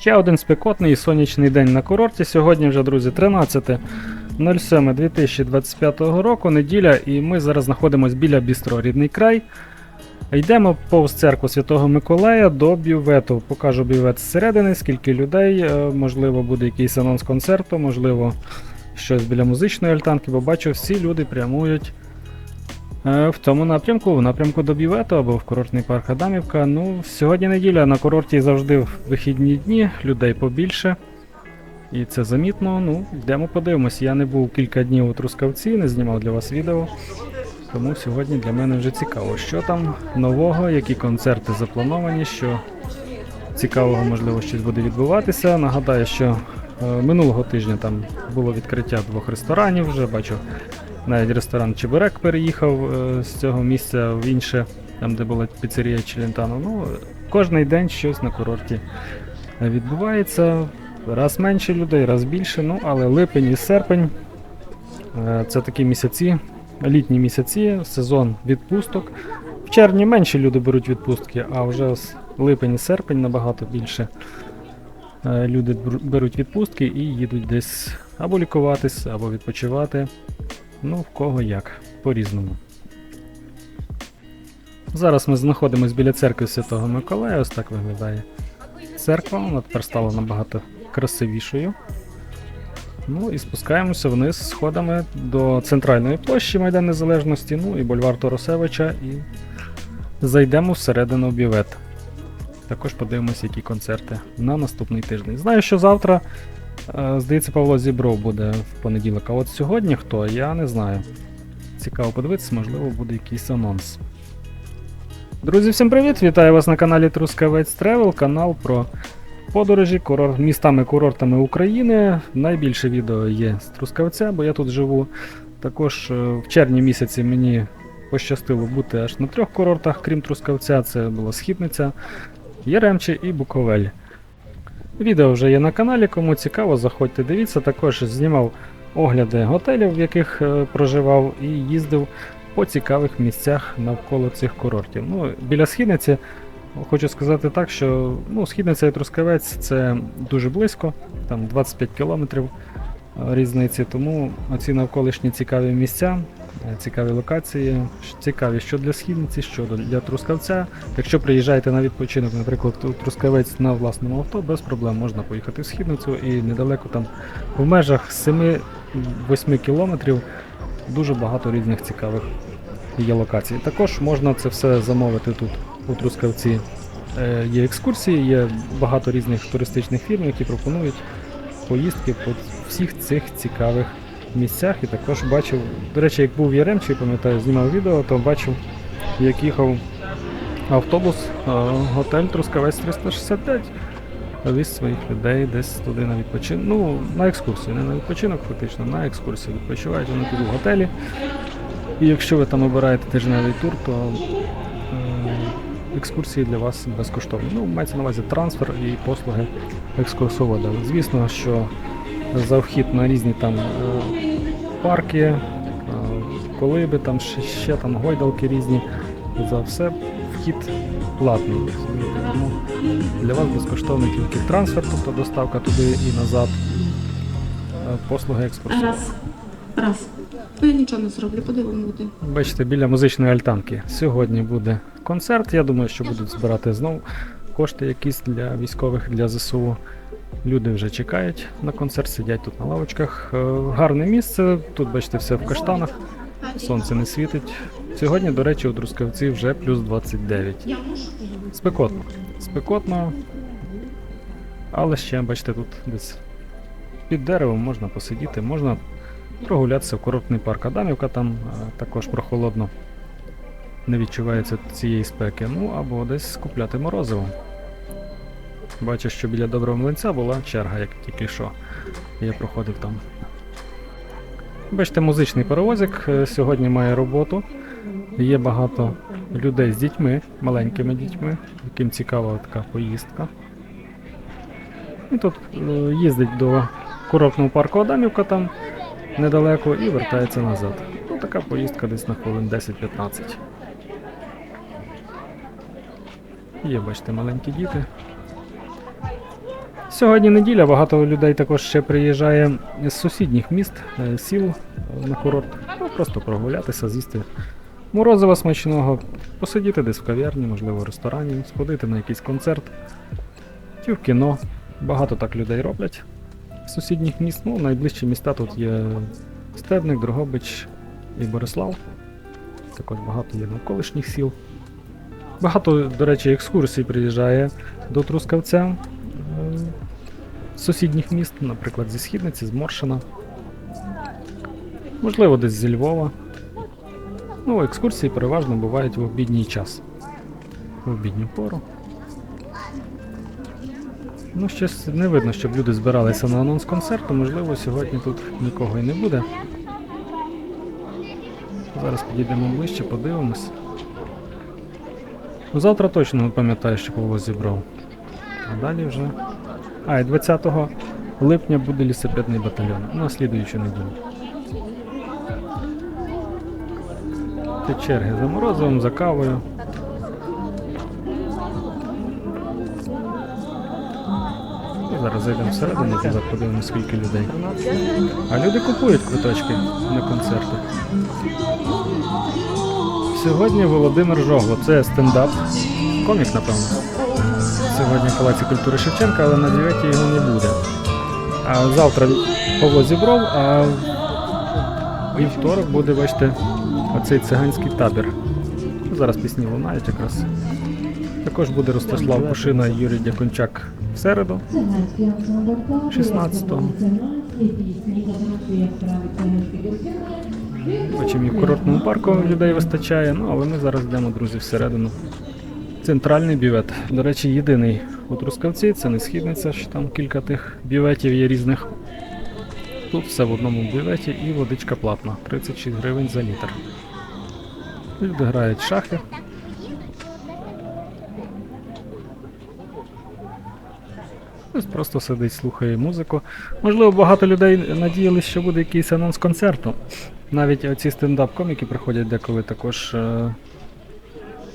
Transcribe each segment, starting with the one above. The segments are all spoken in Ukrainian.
Ще один спекотний і сонячний день на курорті. Сьогодні вже, друзі, 13.07.2025 року, неділя, і ми зараз знаходимося біля Бістро Рідний край. Йдемо повз церкву Святого Миколая до бювету. Покажу бювет зсередини, скільки людей, е, можливо, буде якийсь анонс концерту, можливо, щось біля музичної альтанки, бо бачу, всі люди прямують в тому напрямку, в напрямку до бювету або в курортний парк Адамівка. Ну, сьогодні неділя, на курорті завжди в вихідні дні, людей побільше. І це замітно. Ну, йдемо подивимось. Я не був кілька днів у Трускавці, не знімав для вас відео. Тому сьогодні для мене вже цікаво, що там нового, які концерти заплановані, що цікавого, можливо, щось буде відбуватися. Нагадаю, що е, минулого тижня там було відкриття двох ресторанів. Вже бачу, навіть ресторан Чебурек переїхав е, з цього місця в інше, там де була піцерія Челентано. Ну, кожний день щось на курорті відбувається. Раз менше людей, раз більше. Ну, але липень і серпень е, це такі місяці, літні місяці, сезон відпусток. В червні менше люди беруть відпустки, а вже з липень і серпень набагато більше е, люди беруть відпустки і їдуть десь або лікуватись, або відпочивати. Ну, в кого як, по-різному. Зараз ми знаходимося біля церкви Святого Миколая, ось так виглядає церква, вона тепер стала набагато красивішою. Ну і спускаємося вниз сходами до центральної площі Майдан Незалежності, ну і бульвар Торосевича, і зайдемо всередину бівет. Також подивимося, які концерти на наступний тиждень. Знаю, що завтра, здається, Павло Зібров буде в понеділок, а от сьогодні хто, я не знаю. Цікаво подивитися, можливо, буде якийсь анонс. Друзі, всім привіт! Вітаю вас на каналі Трускавець Тревел, канал про подорожі курор... містами курортами України. Найбільше відео є з Трускавця, бо я тут живу. Також е, в червні місяці мені пощастило бути аж на трьох курортах, крім Трускавця. Це була Східниця, Яремче і Буковель. Відео вже є на каналі, кому цікаво, заходьте, дивіться. Також знімав огляди готелів, в яких е, проживав, і їздив по цікавих місцях навколо цих курортів. Ну, біля Східниці хочу сказати так, що ну, Східниця і Трускавець це дуже близько, там 25 кілометрів е, різниці, тому оці навколишні цікаві місця, цікаві локації, цікаві що для Східниці, що для Трускавця. Якщо приїжджаєте на відпочинок, наприклад, Трускавець на власному авто, без проблем можна поїхати в Східницю і недалеко там в межах 7-8 кілометрів дуже багато різних цікавих є локацій. Також можна це все замовити тут у Трускавці. Е, Є екскурсії, є багато різних туристичних фірм, які пропонують поїздки по всіх цих цікавих місцях. І також бачив, до речі, як був в Яремчі, пам'ятаю, знімав відео, то бачив, як їхав автобус, готель Трускавець 365. Віз своїх людей десь туди на відпочинок. Ну, на екскурсію, не на відпочинок, фактично, на екскурсію відпочивають вони тут в готелі. І якщо ви там обираєте тижневий тур, то е, екскурсії для вас безкоштовні. Ну, мається на увазі трансфер і послуги екскурсовода. Звісно, що за вхід на різні там е, парки, е, колиби, там ще, ще там гойдалки різні. За все вхід платний. Тому для вас безкоштовний тільки трансфер, тобто доставка туди і назад, е, послуги екскурсовода. Раз. Раз. Ну я нічого не зроблю, подивимо буде. Бачите, біля музичної альтанки. Сьогодні буде концерт. Я думаю, що будуть збирати знову кошти якісь для військових, для ЗСУ. Люди вже чекають на концерт, сидять тут на лавочках. Е, Гарне місце. Тут, бачите, все в каштанах. Сонце не світить. Сьогодні, до речі, у Трускавці вже плюс 29. Спекотно. Спекотно. Але ще, бачите, тут десь під деревом можна посидіти, можна прогулятися в курортний парк Адамівка, там е, також прохолодно. Не відчувається цієї спеки. Ну або десь купляти морозиво. Бачу, що біля доброго млинця була черга, як тільки що. Я проходив там. Бачите, музичний паровозик е, сьогодні має роботу. Є багато людей з дітьми, маленькими дітьми, яким цікава така поїздка. І тут е, їздить до курортного парку Адамівка там недалеко і вертається назад. Ну, така поїздка десь на хвилин 10-15. Є, бачите, маленькі діти. Сьогодні неділя, багато людей також ще приїжджає з сусідніх міст, е, сіл на курорт. Ну, просто прогулятися, з'їсти морозива смачного, посидіти десь в кав'ярні, можливо, в ресторані, сходити на якийсь концерт чи в кіно. Багато так людей роблять з сусідніх міст. Ну, найближчі міста тут є Стебник, Дрогобич і Борислав. Також багато є навколишніх сіл. Багато, до речі, екскурсій приїжджає до Трускавця сусідніх міст, наприклад, зі Східниці, з Моршина. Можливо, десь зі Львова. Ну, екскурсії переважно бувають в обідній час. В обідню пору. Ну, щось не видно, щоб люди збиралися на анонс концерту, можливо, сьогодні тут нікого і не буде. Зараз підійдемо ближче, подивимось. Ну, завтра точно пам'ятаю, що кого зібрав. А далі вже. А, і 20 липня буде лісопедний батальйон. На слідуючу неділю. Ти черги за морозивом, за кавою. Ну, Зараз зайдемо всередину, туди подивимося, скільки людей. А люди купують квиточки на концерти. Сьогодні Володимир Жогло, це стендап. Комік, напевно. Сьогодні в Палаці культури Шевченка, але на 9 його не буде. А завтра Павло Зібров, а вівторок буде, бачите, оцей циганський табір. Зараз пісні лунають якраз. Також буде Ростислав Кушина і Юрій Дякончак в середу. 16-го. Бачимо, і в курортному парку людей вистачає, ну але ми зараз йдемо, друзі, всередину. Центральний бювет. До речі, єдиний у Трускавці, це не східниця, що там кілька тих бюветів є різних. Тут все в одному бюветі і водичка платна. 36 гривень за літр. Люди грають шахи. Хтось просто сидить, слухає музику. Можливо, багато людей надіялись, що буде якийсь анонс концерту. Навіть оці стендап-коміки приходять деколи також е,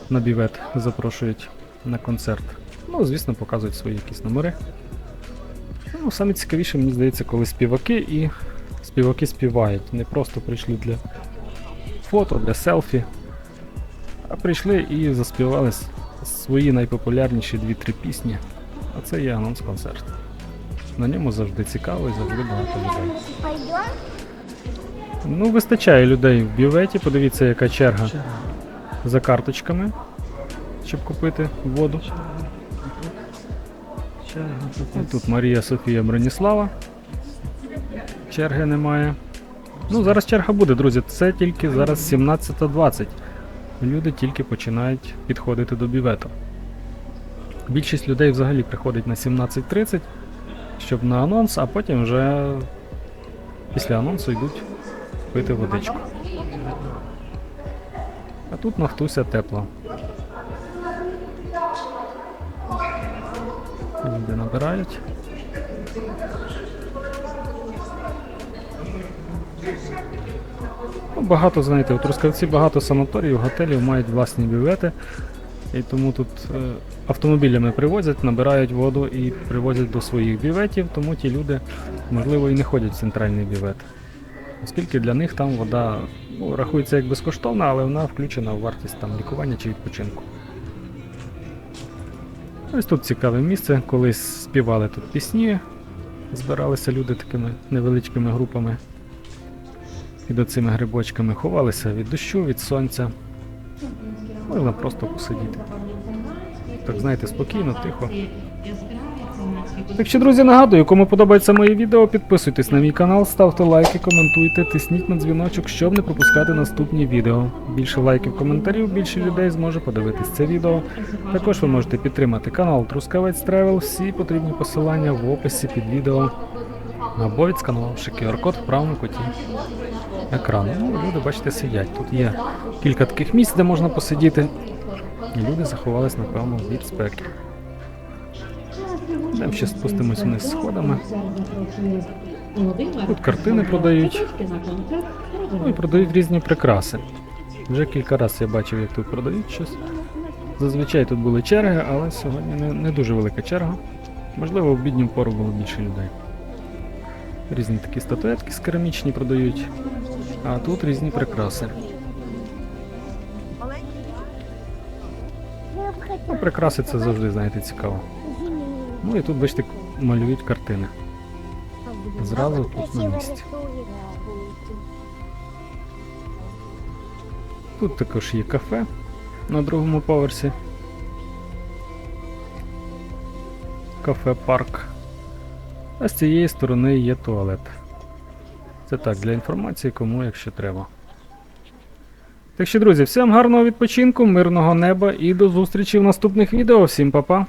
на бівет, запрошують на концерт. Ну, звісно, показують свої якісь номери. Ну, саме цікавіше, мені здається, коли співаки і співаки співають. Не просто прийшли для фото, для селфі, а прийшли і заспівали свої найпопулярніші 2-3 пісні. А це є анонс концерту. На ньому завжди цікаво і завжди багато людей. Ну, вистачає людей в бюветі, подивіться, яка черга за карточками, щоб купити воду. Тут Марія Софія Броніслава. Черги немає. Ну, зараз черга буде, друзі. Це тільки зараз 17.20. Люди тільки починають підходити до бювету. Більшість людей взагалі приходить на 17.30, щоб на анонс, а потім вже після анонсу йдуть пити водичку. А тут Нафтуся тепло. Люди набирають. Ну, багато, знаєте, у Трускавці багато санаторіїв, готелів мають власні бювети. І тому тут е, автомобілями привозять, набирають воду і привозять до своїх бюветів, тому ті люди, можливо, і не ходять в центральний бювет. Оскільки для них там вода ну, рахується як безкоштовна, але вона включена в вартість там, лікування чи відпочинку. Ось тут цікаве місце, колись співали тут пісні, збиралися люди такими невеличкими групами. Під оцими грибочками ховалися від дощу, від сонця. Можна просто посидіти. Так знаєте, спокійно, тихо. Так що, друзі, нагадую, кому подобається моє відео, підписуйтесь на мій канал, ставте лайки, коментуйте, тисніть на дзвіночок, щоб не пропускати наступні відео. Більше лайків, коментарів, більше людей зможе подивитись це відео. Також ви можете підтримати канал Трускавець Тревел, всі потрібні посилання в описі під відео або відсканувавши QR-код в правому куті екрану. Ну, люди, бачите, сидять. Тут є кілька таких місць, де можна посидіти. Люди заховались, напевно, від спеки. Йдемо ще спустимось вниз сходами. Тут картини продають. Ну і продають різні прикраси. Вже кілька разів я бачив, як тут продають щось. Зазвичай тут були черги, але сьогодні не, не дуже велика черга. Можливо, в обідню пору було більше людей. Різні такі статуетки з керамічні продають, а тут різні прикраси. Ну, прикраси це завжди, знаєте, цікаво. Ну і тут, бачите, малюють картини. Зразу тут на місці. Тут також є кафе на другому поверсі. Кафе парк. А з цієї сторони є туалет. Це так, для інформації, кому якщо треба. Так що, друзі, всім гарного відпочинку, мирного неба і до зустрічі в наступних відео. Всім па-па!